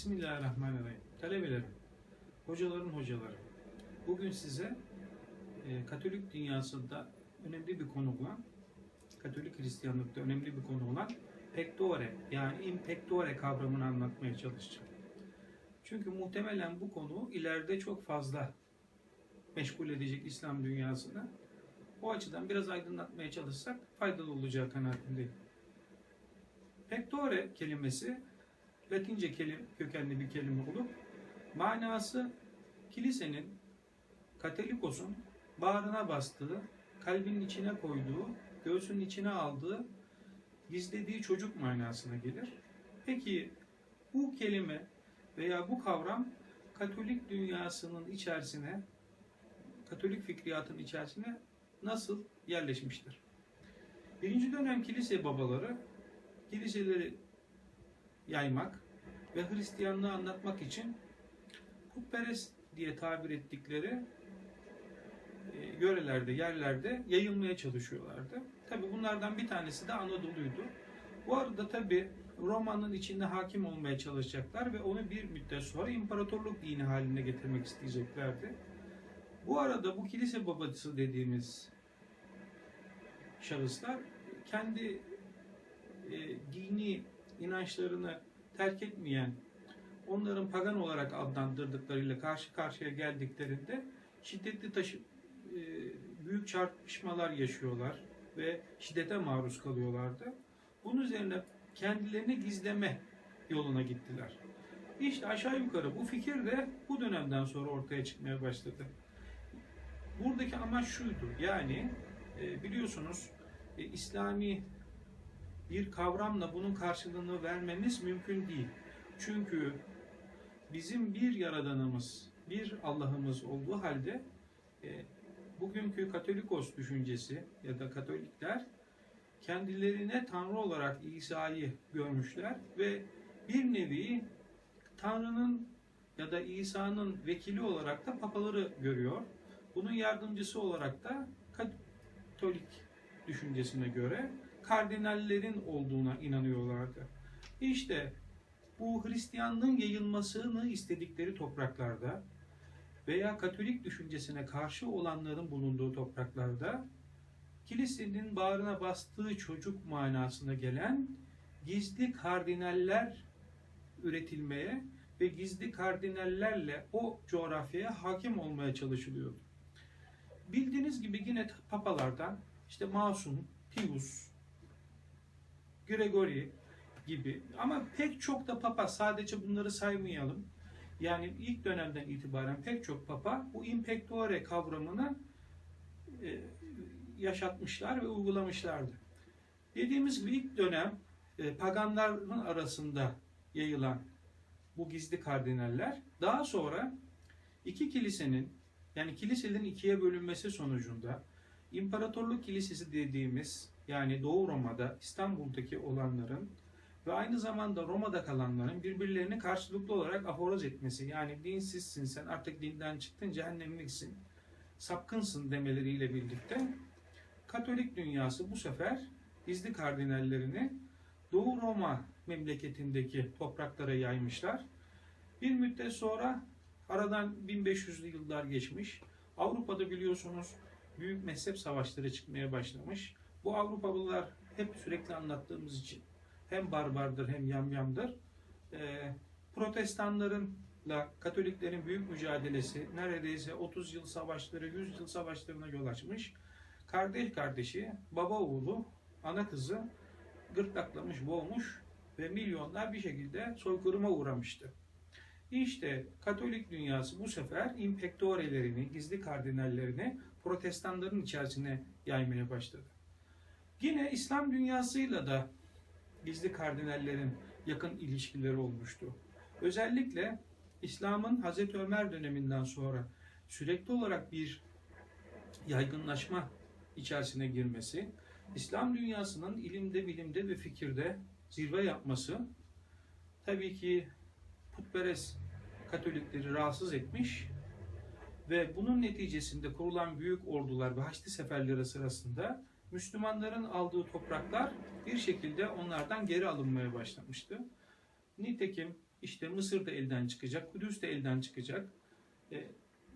Bismillahirrahmanirrahim. Talebelerim, hocaların hocaları. Bugün size e, Katolik dünyasında önemli bir konu olan, Katolik Hristiyanlıkta önemli bir konu olan pectore yani in pectore kavramını anlatmaya çalışacağım. Çünkü muhtemelen bu konu ileride çok fazla meşgul edecek İslam dünyasını. O açıdan biraz aydınlatmaya çalışsak faydalı olacağı kanaatindeyim. Pectore kelimesi Latince kelim, kökenli bir kelime olup manası kilisenin Katolikos'un bağrına bastığı, kalbinin içine koyduğu, göğsünün içine aldığı, gizlediği çocuk manasına gelir. Peki bu kelime veya bu kavram Katolik dünyasının içerisine, Katolik fikriyatın içerisine nasıl yerleşmiştir? Birinci dönem kilise babaları kiliseleri yaymak ve Hristiyanlığı anlatmak için putperest diye tabir ettikleri e, yörelerde, yerlerde yayılmaya çalışıyorlardı. Tabi bunlardan bir tanesi de Anadolu'ydu. Bu arada tabi Roma'nın içinde hakim olmaya çalışacaklar ve onu bir müddet sonra imparatorluk dini haline getirmek isteyeceklerdi. Bu arada bu kilise babası dediğimiz şahıslar kendi e, dini inançlarını terk etmeyen, onların pagan olarak adlandırdıklarıyla karşı karşıya geldiklerinde şiddetli taşı, e, büyük çarpışmalar yaşıyorlar ve şiddete maruz kalıyorlardı. Bunun üzerine kendilerini gizleme yoluna gittiler. İşte aşağı yukarı bu fikir de bu dönemden sonra ortaya çıkmaya başladı. Buradaki amaç şuydu. Yani e, biliyorsunuz e, İslami bir kavramla bunun karşılığını vermemiz mümkün değil. Çünkü bizim bir yaradanımız, bir Allah'ımız olduğu halde e, bugünkü Katolikos düşüncesi ya da Katolikler kendilerine Tanrı olarak İsa'yı görmüşler ve bir nevi Tanrı'nın ya da İsa'nın vekili olarak da papaları görüyor. Bunun yardımcısı olarak da Katolik düşüncesine göre kardinallerin olduğuna inanıyorlardı. İşte bu Hristiyanlığın yayılmasını istedikleri topraklarda veya Katolik düşüncesine karşı olanların bulunduğu topraklarda kilisenin bağrına bastığı çocuk manasına gelen gizli kardinaller üretilmeye ve gizli kardinallerle o coğrafyaya hakim olmaya çalışılıyordu. Bildiğiniz gibi yine papalardan işte Masum, Pius, Gregory gibi ama pek çok da papa sadece bunları saymayalım. Yani ilk dönemden itibaren pek çok papa bu impectore kavramını e, yaşatmışlar ve uygulamışlardı. Dediğimiz gibi ilk dönem e, paganların arasında yayılan bu gizli kardinaller daha sonra iki kilisenin yani kiliselerin ikiye bölünmesi sonucunda İmparatorluk Kilisesi dediğimiz yani Doğu Roma'da İstanbul'daki olanların ve aynı zamanda Roma'da kalanların birbirlerini karşılıklı olarak aforoz etmesi yani dinsizsin sen artık dinden çıktın cehennemliksin sapkınsın demeleriyle birlikte Katolik dünyası bu sefer gizli kardinallerini Doğu Roma memleketindeki topraklara yaymışlar. Bir müddet sonra aradan 1500'lü yıllar geçmiş. Avrupa'da biliyorsunuz büyük mezhep savaşları çıkmaya başlamış. Bu Avrupalılar hep sürekli anlattığımız için hem barbardır hem yamyamdır. E, protestanlarınla Katoliklerin büyük mücadelesi neredeyse 30 yıl savaşları, 100 yıl savaşlarına yol açmış. Kardeş kardeşi, baba oğlu, ana kızı gırtlaklamış, boğmuş ve milyonlar bir şekilde soykırıma uğramıştı. İşte Katolik dünyası bu sefer impektorelerini, gizli kardinallerini protestanların içerisine yaymaya başladı. Yine İslam dünyasıyla da gizli kardinallerin yakın ilişkileri olmuştu. Özellikle İslam'ın Hazreti Ömer döneminden sonra sürekli olarak bir yaygınlaşma içerisine girmesi, İslam dünyasının ilimde, bilimde ve fikirde zirve yapması tabii ki putperest Katolikleri rahatsız etmiş ve bunun neticesinde kurulan büyük ordular ve Haçlı seferleri sırasında Müslümanların aldığı topraklar bir şekilde onlardan geri alınmaya başlamıştı. Nitekim İşte Mısır da elden çıkacak, Kudüs de elden çıkacak. E,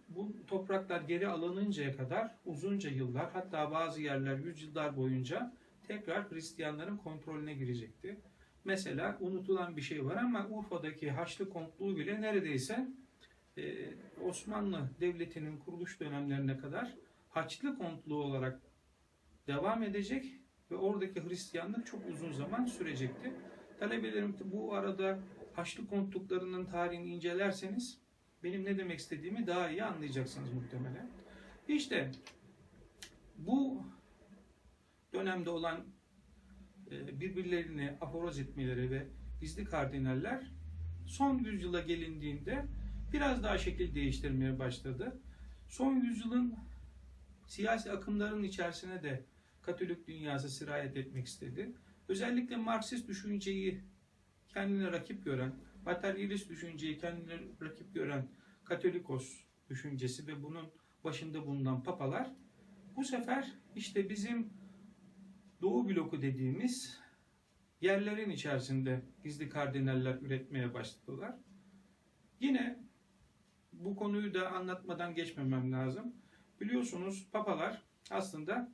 bu topraklar geri alınıncaya kadar uzunca yıllar hatta bazı yerler yüzyıllar boyunca tekrar Hristiyanların kontrolüne girecekti. Mesela unutulan bir şey var ama Urfa'daki Haçlı Kontluğu bile neredeyse e, Osmanlı Devleti'nin kuruluş dönemlerine kadar Haçlı Kontluğu olarak devam edecek ve oradaki Hristiyanlık çok uzun zaman sürecekti. Talebelerim bu arada Haçlı Kontluklarının tarihini incelerseniz benim ne demek istediğimi daha iyi anlayacaksınız muhtemelen. İşte bu dönemde olan e, birbirlerini aforoz etmeleri ve gizli kardinaller son yüzyıla gelindiğinde biraz daha şekil değiştirmeye başladı. Son yüzyılın siyasi akımların içerisine de Katolik dünyası sirayet etmek istedi. Özellikle Marksist düşünceyi kendine rakip gören, materyalist düşünceyi kendine rakip gören Katolikos düşüncesi ve bunun başında bulunan papalar bu sefer işte bizim Doğu bloku dediğimiz yerlerin içerisinde gizli kardinaller üretmeye başladılar. Yine bu konuyu da anlatmadan geçmemem lazım. Biliyorsunuz papalar aslında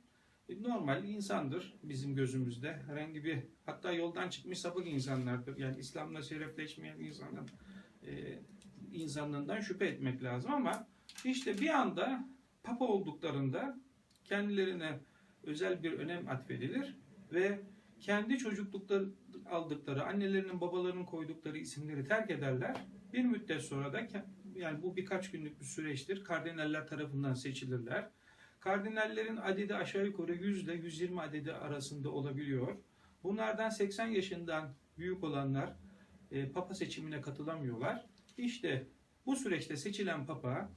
normal insandır bizim gözümüzde. Herhangi bir hatta yoldan çıkmış sapık insanlardır. Yani İslam'la şerefleşmeyen insanın e, insanlığından şüphe etmek lazım ama işte bir anda papa olduklarında kendilerine özel bir önem atfedilir ve kendi çocuklukları aldıkları, annelerinin babalarının koydukları isimleri terk ederler. Bir müddet sonra da yani bu birkaç günlük bir süreçtir. Kardinaller tarafından seçilirler. Kardinallerin adedi aşağı yukarı 100 ile 120 adedi arasında olabiliyor. Bunlardan 80 yaşından büyük olanlar e, papa seçimine katılamıyorlar. İşte bu süreçte seçilen papa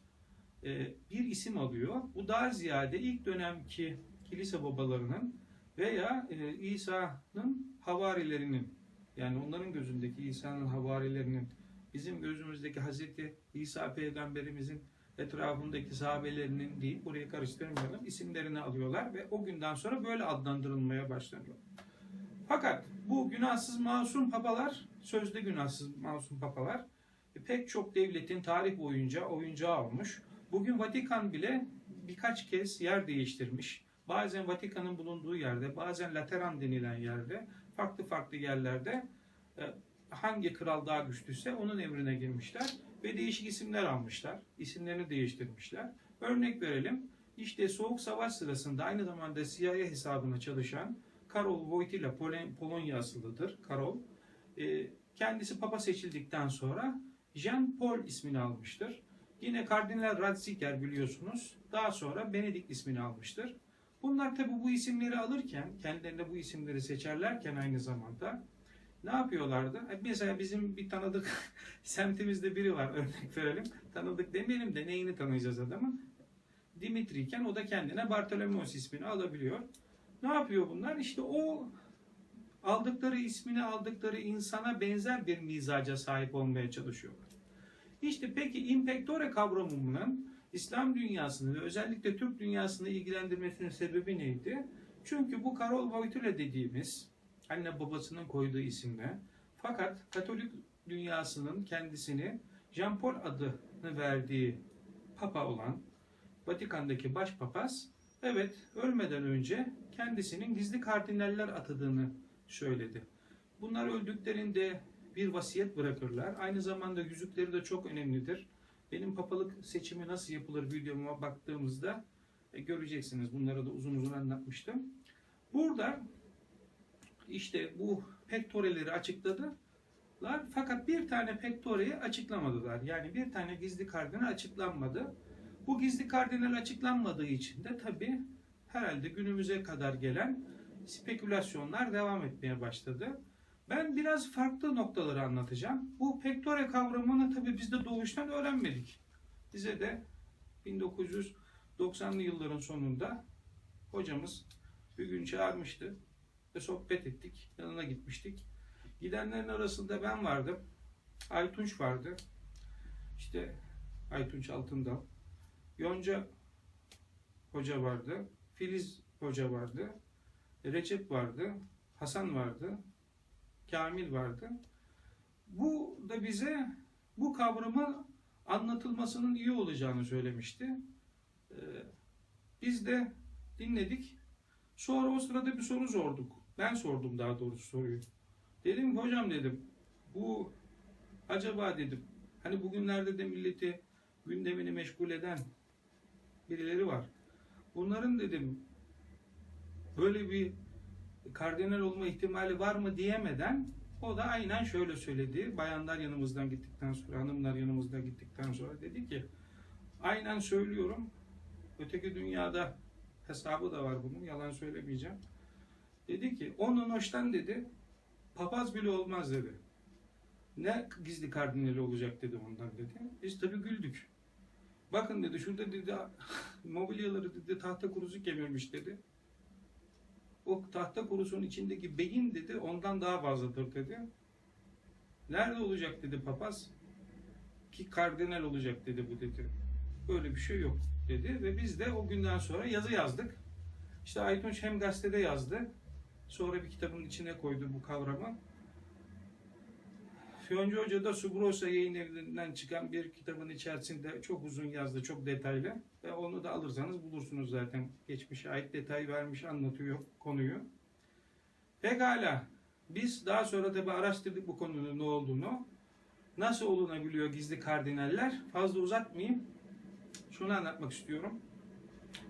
e, bir isim alıyor. Bu daha ziyade ilk dönemki kilise babalarının veya e, İsa'nın havarilerinin yani onların gözündeki İsa'nın havarilerinin bizim gözümüzdeki Hazreti İsa peygamberimizin etrafındaki sahabelerinin değil, burayı karıştırmayalım, isimlerini alıyorlar ve o günden sonra böyle adlandırılmaya başlanıyor. Fakat bu günahsız masum papalar, sözde günahsız masum papalar e, pek çok devletin tarih boyunca oyuncağı olmuş. Bugün Vatikan bile birkaç kez yer değiştirmiş. Bazen Vatikan'ın bulunduğu yerde, bazen Lateran denilen yerde, farklı farklı yerlerde e, hangi kral daha güçlüyse onun emrine girmişler ve değişik isimler almışlar. İsimlerini değiştirmişler. Örnek verelim. İşte Soğuk Savaş sırasında aynı zamanda CIA hesabına çalışan Karol Wojtyla Polonya asıllıdır. Karol. E, kendisi papa seçildikten sonra Jean Paul ismini almıştır. Yine Kardinal Ratzinger biliyorsunuz. Daha sonra Benedikt ismini almıştır. Bunlar tabi bu isimleri alırken, kendilerine bu isimleri seçerlerken aynı zamanda ne yapıyorlardı? E, mesela bizim bir tanıdık semtimizde biri var örnek verelim. Tanıdık demeyelim de neyini tanıyacağız adamın? Dimitri iken o da kendine Bartolomeos ismini alabiliyor. Ne yapıyor bunlar? İşte o aldıkları ismini aldıkları insana benzer bir mizaca sahip olmaya çalışıyorlar. İşte peki impactore kavramının İslam dünyasını ve özellikle Türk dünyasını ilgilendirmesinin sebebi neydi? Çünkü bu Karol Wojtyla dediğimiz anne babasının koyduğu isimle fakat Katolik dünyasının kendisini Jean Paul adını verdiği papa olan Vatikan'daki başpapaz evet ölmeden önce kendisinin gizli kardinaller atadığını söyledi. Bunlar öldüklerinde bir vasiyet bırakırlar. Aynı zamanda yüzükleri de çok önemlidir. Benim papalık seçimi nasıl yapılır videoma baktığımızda e, göreceksiniz. Bunları da uzun uzun anlatmıştım. Burada işte bu pektoreleri açıkladılar. Fakat bir tane pektoreyi açıklamadılar. Yani bir tane gizli kardinal açıklanmadı. Bu gizli kardinal açıklanmadığı için de tabi herhalde günümüze kadar gelen spekülasyonlar devam etmeye başladı. Ben biraz farklı noktaları anlatacağım. Bu pektore kavramını tabi biz de doğuştan öğrenmedik. Bize de 1990'lı yılların sonunda hocamız bir gün çağırmıştı ve sohbet ettik. Yanına gitmiştik. Gidenlerin arasında ben vardım. Aytunç vardı. İşte Aytunç Altındal. Yonca Hoca vardı. Filiz Hoca vardı. Recep vardı. Hasan vardı. Kamil vardı. Bu da bize bu kavramı anlatılmasının iyi olacağını söylemişti. Ee, biz de dinledik. Sonra o sırada bir soru sorduk. Ben sordum daha doğrusu soruyu. Dedim hocam dedim bu acaba dedim hani bugünlerde de milleti gündemini meşgul eden birileri var. Bunların dedim böyle bir kardinal olma ihtimali var mı diyemeden o da aynen şöyle söyledi. Bayanlar yanımızdan gittikten sonra, hanımlar yanımızdan gittikten sonra dedi ki aynen söylüyorum. Öteki dünyada hesabı da var bunun. Yalan söylemeyeceğim. Dedi ki onun hoştan dedi papaz bile olmaz dedi. Ne gizli kardinali olacak dedi ondan dedi. Biz tabii güldük. Bakın dedi şurada dedi mobilyaları dedi tahta kurusu kemirmiş dedi. O tahta kurusunun içindeki beyin dedi ondan daha fazladır dedi. Nerede olacak dedi papaz? Ki kardinal olacak dedi bu dedi. Böyle bir şey yok dedi ve biz de o günden sonra yazı yazdık. İşte Aytunç hem gazetede yazdı. Sonra bir kitabın içine koydu bu kavramı. Fiyoncu Hoca da Subrosa yayın evinden çıkan bir kitabın içerisinde çok uzun yazdı, çok detaylı. Ve onu da alırsanız bulursunuz zaten. Geçmişe ait detay vermiş, anlatıyor konuyu. Pekala. Biz daha sonra tabi araştırdık bu konunun ne olduğunu. Nasıl olunabiliyor gizli kardinaller? Fazla uzatmayayım. Şunu anlatmak istiyorum.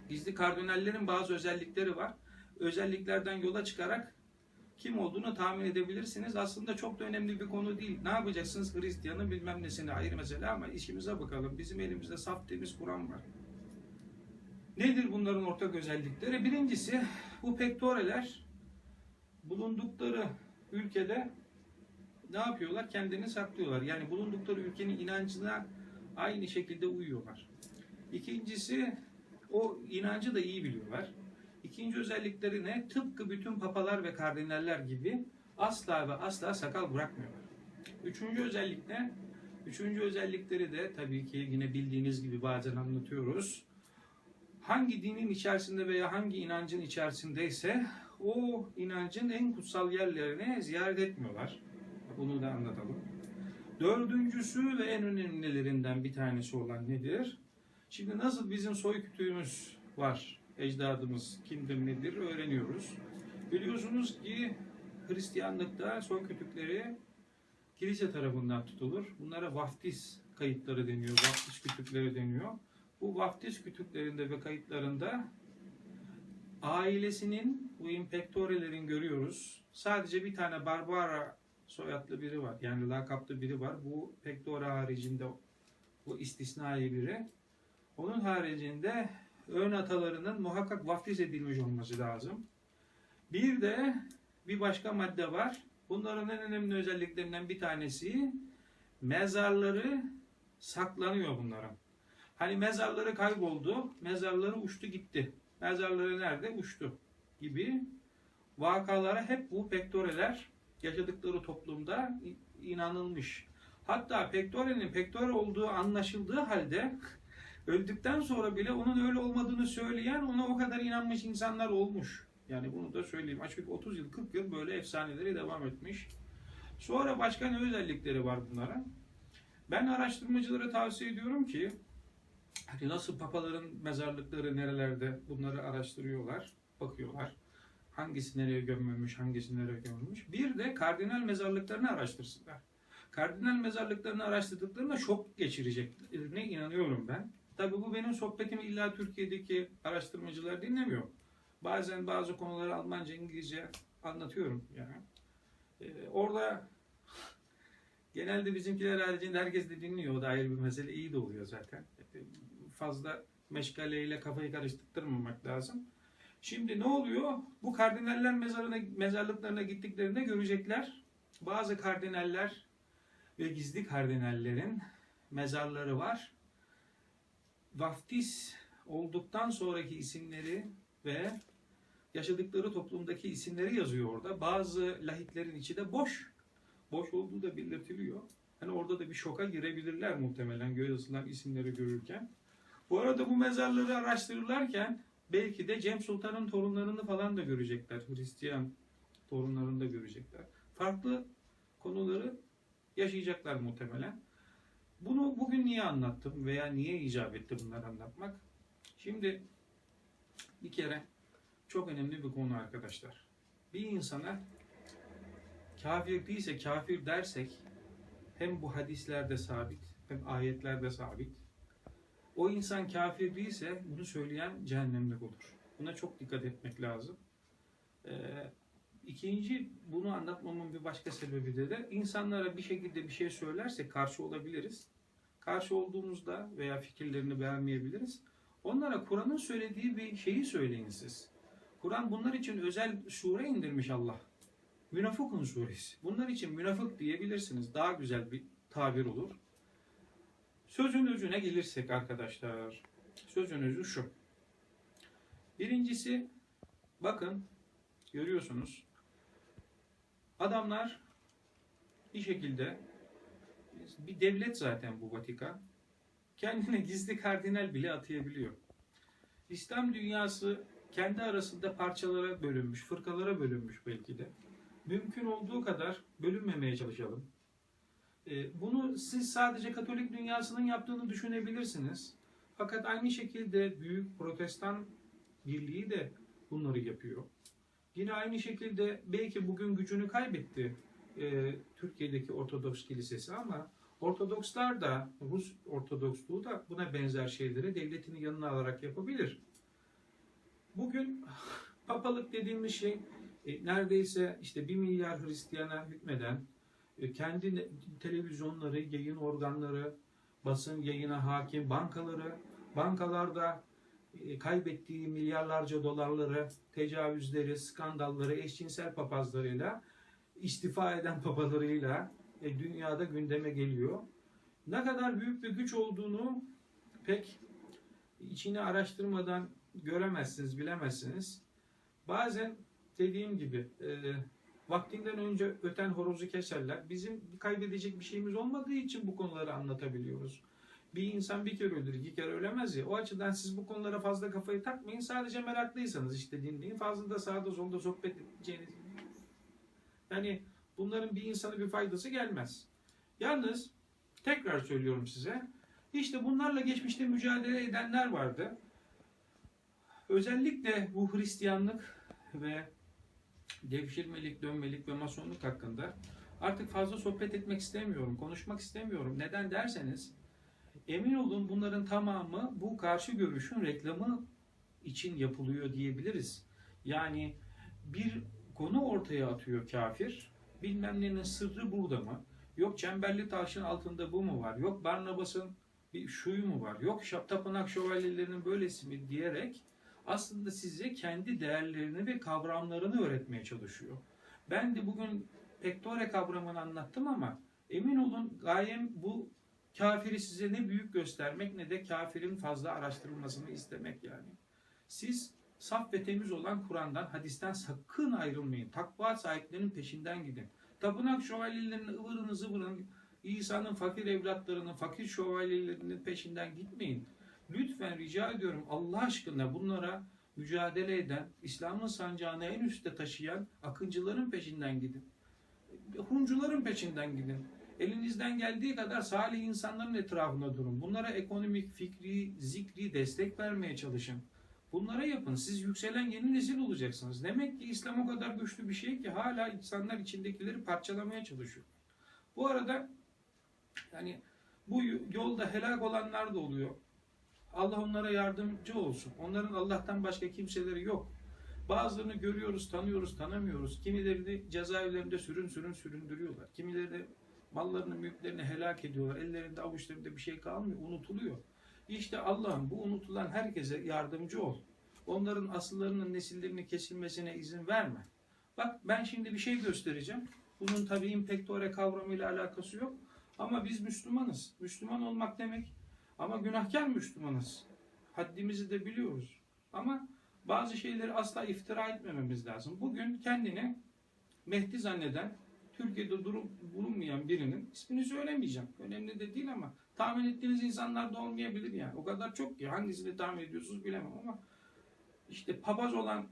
Gizli kardinallerin bazı özellikleri var. Özelliklerden yola çıkarak kim olduğunu tahmin edebilirsiniz. Aslında çok da önemli bir konu değil. Ne yapacaksınız Hristiyanın bilmem nesine ayrı mesele ama işimize bakalım. Bizim elimizde saf temiz Kur'an var. Nedir bunların ortak özellikleri? Birincisi bu pektoreler bulundukları ülkede ne yapıyorlar? Kendini saklıyorlar. Yani bulundukları ülkenin inancına aynı şekilde uyuyorlar. İkincisi o inancı da iyi biliyorlar. İkinci özellikleri ne? Tıpkı bütün papalar ve kardinaller gibi asla ve asla sakal bırakmıyorlar. Üçüncü özellik ne? Üçüncü özellikleri de tabii ki yine bildiğiniz gibi bazen anlatıyoruz. Hangi dinin içerisinde veya hangi inancın içerisindeyse o inancın en kutsal yerlerine ziyaret etmiyorlar. Bunu da anlatalım. Dördüncüsü ve en önemlilerinden bir tanesi olan nedir? Şimdi nasıl bizim soy kütüğümüz var, ecdadımız kimdir nedir öğreniyoruz. Biliyorsunuz ki Hristiyanlıkta soy kütükleri kilise tarafından tutulur. Bunlara vaftiz kayıtları deniyor, vaftiz kütükleri deniyor. Bu vaftiz kütüklerinde ve kayıtlarında ailesinin, bu impektorelerin görüyoruz. Sadece bir tane Barbara soyadlı biri var. Yani lakaplı biri var. Bu pektora haricinde bu istisnai biri. Onun haricinde ön atalarının muhakkak vaftiz edilmiş olması lazım. Bir de bir başka madde var. Bunların en önemli özelliklerinden bir tanesi mezarları saklanıyor bunların. Hani mezarları kayboldu, mezarları uçtu gitti. Mezarları nerede? Uçtu gibi vakalara hep bu pektoreler yaşadıkları toplumda inanılmış. Hatta pektorenin pektore olduğu anlaşıldığı halde öldükten sonra bile onun öyle olmadığını söyleyen ona o kadar inanmış insanlar olmuş. Yani bunu da söyleyeyim. Açık 30 yıl 40 yıl böyle efsaneleri devam etmiş. Sonra başka ne özellikleri var bunlara? Ben araştırmacılara tavsiye ediyorum ki hani nasıl papaların mezarlıkları nerelerde bunları araştırıyorlar, bakıyorlar. Hangisi nereye gömülmüş, hangisi nereye gömülmüş. Bir de kardinal mezarlıklarını araştırsınlar. Kardinal mezarlıklarını araştırdıklarında şok geçireceklerine inanıyorum ben. Tabii bu benim sohbetimi illa Türkiye'deki araştırmacılar dinlemiyor. Bazen bazı konuları Almanca, İngilizce anlatıyorum yani. Ee, orada genelde bizimkiler haricinde herkes de dinliyor. O da ayrı bir mesele. iyi de oluyor zaten. Ee, fazla meşgaleyle kafayı karıştırmamak lazım. Şimdi ne oluyor? Bu kardinaller mezarına, mezarlıklarına gittiklerinde görecekler. Bazı kardinaller ve gizli kardinallerin mezarları var. Vaftiz olduktan sonraki isimleri ve yaşadıkları toplumdaki isimleri yazıyor orada. Bazı lahitlerin içi de boş. Boş olduğu da belirtiliyor. Hani orada da bir şoka girebilirler muhtemelen göğe yazılan isimleri görürken. Bu arada bu mezarları araştırırlarken belki de Cem Sultan'ın torunlarını falan da görecekler. Hristiyan torunlarını da görecekler. Farklı konuları Yaşayacaklar muhtemelen. Bunu bugün niye anlattım veya niye icap etti bunları anlatmak? Şimdi bir kere çok önemli bir konu arkadaşlar. Bir insana kafir değilse kafir dersek hem bu hadislerde sabit hem ayetlerde sabit. O insan kafir değilse bunu söyleyen cehennemlik olur. Buna çok dikkat etmek lazım. Ee, ikinci bunu anlatmamın bir başka sebebi de, de insanlara bir şekilde bir şey söylersek karşı olabiliriz. Karşı olduğumuzda veya fikirlerini beğenmeyebiliriz. Onlara Kur'an'ın söylediği bir şeyi söyleyin siz. Kur'an bunlar için özel sure indirmiş Allah. Münafıkun suresi. Bunlar için münafık diyebilirsiniz. Daha güzel bir tabir olur. Sözün özüne gelirsek arkadaşlar. Sözün özü şu. Birincisi bakın görüyorsunuz. Adamlar bir şekilde bir devlet zaten bu Vatikan. Kendine gizli kardinal bile atayabiliyor. İslam dünyası kendi arasında parçalara bölünmüş, fırkalara bölünmüş belki de. Mümkün olduğu kadar bölünmemeye çalışalım. Ee, Bunu siz sadece Katolik dünyasının yaptığını düşünebilirsiniz. Fakat aynı şekilde büyük protestan birliği de bunları yapıyor. Yine aynı şekilde belki bugün gücünü kaybetti e, Türkiye'deki Ortodoks Kilisesi ama Ortodokslar da Rus Ortodoksluğu da buna benzer şeyleri devletinin yanına alarak yapabilir. Bugün papalık dediğimiz şey e, neredeyse işte bir milyar Hristiyana hükmeden e, kendi televizyonları, yayın organları, basın yayına hakim bankaları, bankalarda e, kaybettiği milyarlarca dolarları, tecavüzleri, skandalları, eşcinsel papazlarıyla, istifa eden papalarıyla e, dünyada gündeme geliyor. Ne kadar büyük bir güç olduğunu pek içini araştırmadan göremezsiniz, bilemezsiniz. Bazen dediğim gibi e, vaktinden önce öten horozu keserler. Bizim kaybedecek bir şeyimiz olmadığı için bu konuları anlatabiliyoruz. Bir insan bir kere ölür, iki kere ölemez ya. O açıdan siz bu konulara fazla kafayı takmayın. Sadece meraklıysanız işte dinleyin. Fazla da sağda solda sohbet edeceğiniz. Yani bunların bir insana bir faydası gelmez. Yalnız tekrar söylüyorum size. İşte bunlarla geçmişte mücadele edenler vardı. Özellikle bu Hristiyanlık ve devşirmelik, dönmelik ve masonluk hakkında artık fazla sohbet etmek istemiyorum, konuşmak istemiyorum. Neden derseniz emin olun bunların tamamı bu karşı görüşün reklamı için yapılıyor diyebiliriz. Yani bir konu ortaya atıyor kafir. Bilmem nenin sırrı burada mı? Yok çemberli taşın altında bu mu var? Yok Barnabas'ın bir şuyu mu var? Yok tapınak şövalyelerinin böylesi mi diyerek aslında size kendi değerlerini ve kavramlarını öğretmeye çalışıyor. Ben de bugün pektore kavramını anlattım ama emin olun gayem bu kafiri size ne büyük göstermek ne de kafirin fazla araştırılmasını istemek yani. Siz saf ve temiz olan Kur'an'dan, hadisten sakın ayrılmayın. Takva sahiplerinin peşinden gidin. Tapınak şövalyelerinin ıvırını zıvırını, İsa'nın fakir evlatlarının, fakir şövalyelerinin peşinden gitmeyin. Lütfen rica ediyorum Allah aşkına bunlara mücadele eden, İslam'ın sancağını en üstte taşıyan akıncıların peşinden gidin. Huncuların peşinden gidin. Elinizden geldiği kadar salih insanların etrafında durun. Bunlara ekonomik, fikri, zikri destek vermeye çalışın. Bunlara yapın. Siz yükselen yeni nesil olacaksınız. Demek ki İslam o kadar güçlü bir şey ki hala insanlar içindekileri parçalamaya çalışıyor. Bu arada yani bu yolda helak olanlar da oluyor. Allah onlara yardımcı olsun. Onların Allah'tan başka kimseleri yok. Bazılarını görüyoruz, tanıyoruz, tanımıyoruz. Kimilerini cezaevlerinde sürün sürün süründürüyorlar. Kimilerini mallarını, mülklerini helak ediyorlar. Ellerinde, avuçlarında bir şey kalmıyor, unutuluyor. İşte Allah'ım bu unutulan herkese yardımcı ol. Onların asıllarının, nesillerinin kesilmesine izin verme. Bak ben şimdi bir şey göstereceğim. Bunun tabii impektore kavramıyla alakası yok. Ama biz Müslümanız. Müslüman olmak demek ama günahkar Müslümanız. Haddimizi de biliyoruz. Ama bazı şeyleri asla iftira etmememiz lazım. Bugün kendini Mehdi zanneden, Türkiye'de durum bulunmayan birinin ismini söylemeyeceğim. Önemli de değil ama tahmin ettiğiniz insanlar da olmayabilir yani. O kadar çok ki hangisini tahmin ediyorsunuz bilemem ama işte papaz olan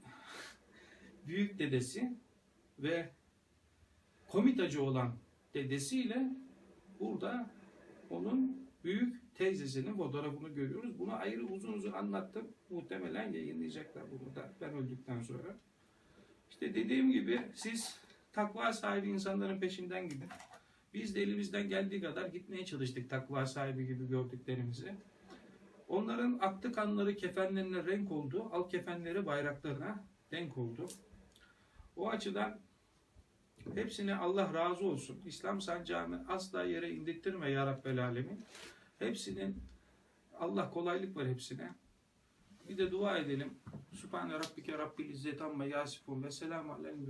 büyük dedesi ve komitacı olan dedesiyle Burada onun büyük teyzesinin fotoğrafını görüyoruz. Bunu ayrı uzun uzun anlattım. Muhtemelen yayınlayacaklar bunu da ben öldükten sonra. İşte dediğim gibi siz takva sahibi insanların peşinden gidin. Biz de elimizden geldiği kadar gitmeye çalıştık takva sahibi gibi gördüklerimizi. Onların aktı kanları kefenlerine renk oldu. Al kefenleri bayraklarına denk oldu. O açıdan hepsine Allah razı olsun. İslam sancağını asla yere indirttirme ya Rabbel Alemin. Hepsinin Allah kolaylık var hepsine. Bir de dua edelim. Sübhane Rabbike Rabbil İzzet Amma Yasifun ve Selamu Aleyhi